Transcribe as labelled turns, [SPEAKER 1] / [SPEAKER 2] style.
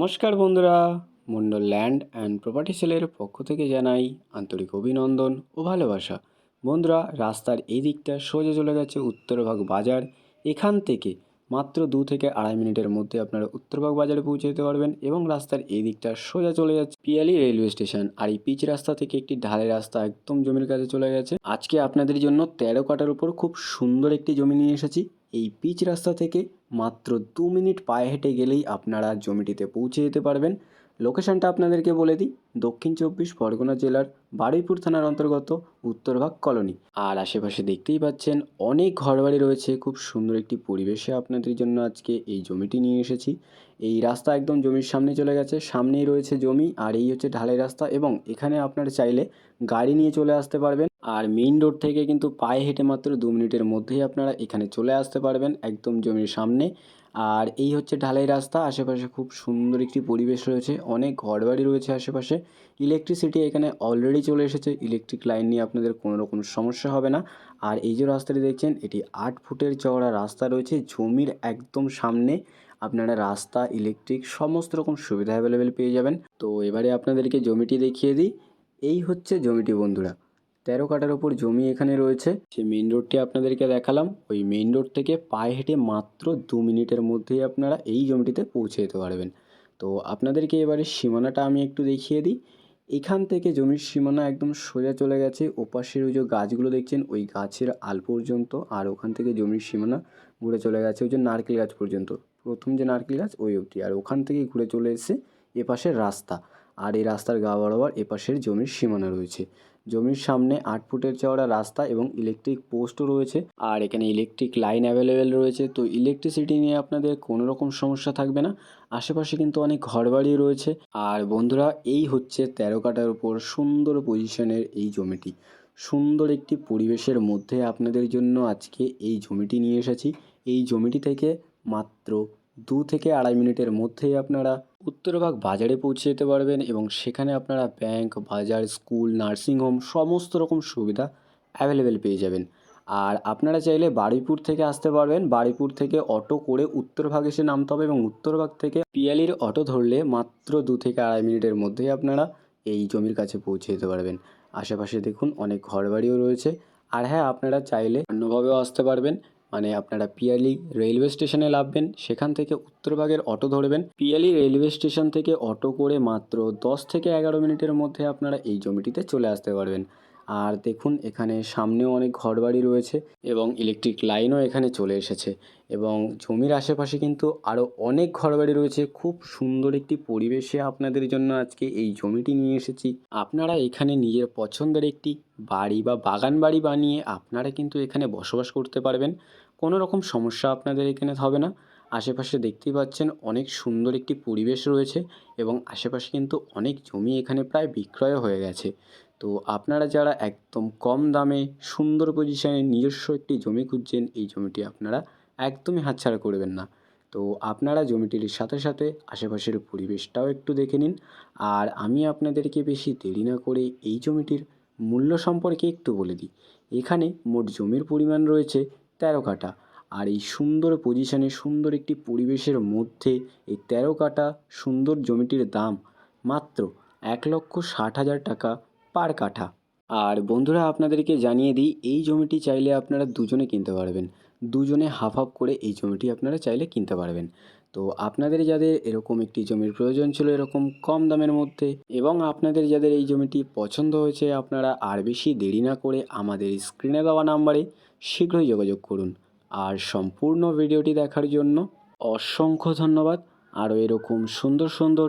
[SPEAKER 1] নমস্কার বন্ধুরা Mondal land and property সেলের পক্ষ থেকে জানাই আন্তরিক অভিনন্দন ও ভালোবাসা। বন্ধুরা, রাস্তার এই দিকটা সোজা চলে গেছে উত্তরভাগ বাজার। এখান থেকে মাত্র দু থেকে আড়াই মিনিটের মধ্যে আপনারা উত্তরভাগ বাজারে পৌঁছে যেতে পারবেন এবং রাস্তার এই দিকটা সোজা চলে যাচ্ছে পিয়ালি রেলওয়ে স্টেশন আর এই পিচ রাস্তা থেকে একটি ঢালাই রাস্তা একদম জমির কাছে চলে গেছে। আজকে আপনাদের জন্য তেরো কাটার উপর খুব সুন্দর একটি জমি নিয়ে এসেছি। এই পিচ রাস্তা থেকে মাত্র দু মিনিট পায়ে হেঁটে গেলেই আপনারা জমিটিতে পৌঁছে যেতে পারবেন। লোকেশনটা আপনাদেরকে বলে দিই, দক্ষিণ চব্বিশ পরগনা জেলার বারুইপুর থানার অন্তর্গত উত্তরভাগ কলোনি। আর আশেপাশে দেখতেই পাচ্ছেন, অনেক ঘরবাড়ি রয়েছে, খুব সুন্দর একটি পরিবেশে আপনাদের জন্য আজকে এই জমিটি নিয়ে এসেছি। এই রাস্তা একদম জমির সামনে চলে গেছে, সামনেই রয়েছে জমি, আর এই হচ্ছে ঢালাই রাস্তা এবং এখানে আপনারা চাইলে গাড়ি নিয়ে চলে আসতে পারবেন। আর মেইন রোড থেকে কিন্তু পায়ে হেঁটে মাত্র দু মিনিটের মধ্যেই আপনারা এখানে চলে আসতে পারবেন একদম জমির সামনে। আর এই হচ্ছে ঢালাই রাস্তা, আশেপাশে খুব সুন্দর একটি পরিবেশ রয়েছে, অনেক ঘরবাড়ি রয়েছে আশেপাশে। ইলেকট্রিসিটি এখানে অলরেডি চলে এসেছে ইলেকট্রিক লাইন নিয়ে আপনাদের কোনো রকম সমস্যা হবে না। আর এই যে রাস্তাটি দেখছেন, এটি আট ফুটের চওড়া রাস্তা রয়েছে, জমির একদম সামনে। আপনারা রাস্তা ইলেকট্রিক সমস্ত রকম সুবিধা অ্যাভেলেবেল পেয়ে যাবেন। তো এবারে আপনাদেরকে জমিটি দেখিয়ে দিই। এই হচ্ছে জমিটি বন্ধুরা। তেরো কাটার ওপর জমি এখানে রয়েছে। সে মেইন রোডটি আপনাদেরকে দেখালাম। ওই মেইন রোড থেকে পায়ে হেঁটে মাত্র দু মিনিটের মধ্যেই আপনারা এই জমিটিতে পৌঁছে যেতে পারবেন। তো আপনাদেরকে এবারে সীমানাটা আমি একটু দেখিয়ে দিই। এখান থেকে জমির সীমানা একদম সোজা চলে গেছে। ওপাশের ওই যে গাছগুলো দেখছেন, ওই গাছের আল পর্যন্ত আর ওখান থেকে জমির সীমানা ঘুরে চলে গেছে। ওই যে নারকেল গাছ পর্যন্ত। প্রথম যে নারকেল গাছ, ওই অবধি। আর ওখান থেকে ঘুরে চলে এসে এপাশের রাস্তা। আর এই রাস্তার গা বরাবর এপাশের জমির সীমানা রয়েছে। জমির সামনে আট ফুটের চওড়া রাস্তা এবং ইলেকট্রিক পোস্টও রয়েছে। আর এখানে ইলেকট্রিক লাইন অ্যাভেলেবেল রয়েছে। তো ইলেকট্রিসিটি নিয়ে আপনাদের কোনো রকম সমস্যা থাকবে না। আশেপাশে কিন্তু অনেক ঘরবাড়ি রয়েছে। আর বন্ধুরা, এই হচ্ছে তেরো কাটার উপর সুন্দর পজিশনের এই জমিটি। সুন্দর একটি পরিবেশের মধ্যে আপনাদের জন্য আজকে এই জমিটি নিয়ে এসেছি। এই জমিটি থেকে মাত্র দু থেকে আড়াই মিনিটের মধ্যেই আপনারা উত্তরভাগ বাজারে পৌঁছে যেতে পারবেন এবং সেখানে আপনারা ব্যাংক, বাজার, স্কুল নার্সিংহোম সমস্ত রকম সুবিধা অ্যাভেলেবেল পেয়ে যাবেন। আর আপনারা চাইলে বারুইপুর থেকে আসতে পারবেন। বারুইপুর থেকে অটো করে উত্তরভাগ এসে নামতে হবে এবং উত্তরভাগ থেকে পিয়ালির অটো ধরলে মাত্র দু থেকে আড়াই মিনিটের মধ্যেই আপনারা এই জমির কাছে পৌঁছে যেতে পারবেন। আশেপাশে দেখুন অনেক ঘরবাড়িও রয়েছে। আর হ্যাঁ আপনারা চাইলে অন্যভাবেও আসতে পারবেন। মানে আপনারা পিয়ালি রেলওয়ে স্টেশনে নামবেন সেখান থেকে উত্তরভাগের অটো ধরবেন। পিয়ালি রেলওয়ে স্টেশন থেকে অটো করে মাত্র দশ থেকে এগারো মিনিটের মধ্যে আপনারা এই জমিটিতে চলে আসতে পারবেন। আর দেখুন, এখানে সামনেও অনেক ঘরবাড়ি রয়েছে এবং ইলেকট্রিক লাইনও এখানে চলে এসেছে এবং জমির আশেপাশে কিন্তু আরও অনেক ঘরবাড়ি রয়েছে। খুব সুন্দর একটি পরিবেশে আপনাদের জন্য আজকে এই জমিটি নিয়ে এসেছি। আপনারা এখানে নিজের পছন্দের একটি বাড়ি বা বাগান বাড়ি বানিয়ে আপনারা কিন্তু এখানে বসবাস করতে পারবেন। কোনো রকম সমস্যা আপনাদের এখানে হবে না। আশেপাশে দেখতেই পাচ্ছেন অনেক সুন্দর একটি পরিবেশ রয়েছে এবং আশেপাশে কিন্তু অনেক জমি এখানে প্রায় বিক্রয় হয়ে গেছে। তো আপনারা যারা একদম কম দামে সুন্দর পজিশনে নিজস্ব একটি জমি খুঁজছেন, এই জমিটি আপনারা একদমই হাতছাড়া করবেন না। তো আপনারা জমিটির সাথে সাথে আশেপাশের পরিবেশটাও একটু দেখে নিন। আর আমি আপনাদেরকে বেশি দেরি না করে এই জমিটির মূল্য সম্পর্কে একটু বলে দিই। এখানে মোট জমির পরিমাণ রয়েছে তেরো কাঠা। আর এই সুন্দর পজিশনে সুন্দর একটি পরিবেশের মধ্যে এই তেরো কাঠা সুন্দর জমিটির দাম মাত্র এক লক্ষ ষাট হাজার টাকা। পার কাঠা। আর বন্ধুরা, আপনাদেরকে জানিয়ে দিই, এই জমিটি চাইলে আপনারা দুজনে কিনতে পারবেন। দুজনে হাফ হাফ করে এই জমিটি আপনারা চাইলে কিনতে পারবেন। তো আপনাদের যাদের এরকম একটি জমির প্রয়োজন ছিল এরকম কম দামের মধ্যে এবং আপনাদের যাদের এই জমিটি পছন্দ হয়েছে, আপনারা আর বেশি দেরি না করে আমাদের স্ক্রিনে দেওয়া নাম্বারে শীঘ্রই যোগাযোগ করুন। আর সম্পূর্ণ ভিডিওটি দেখার জন্য অসংখ্য ধন্যবাদ। আরও এরকম সুন্দর সুন্দর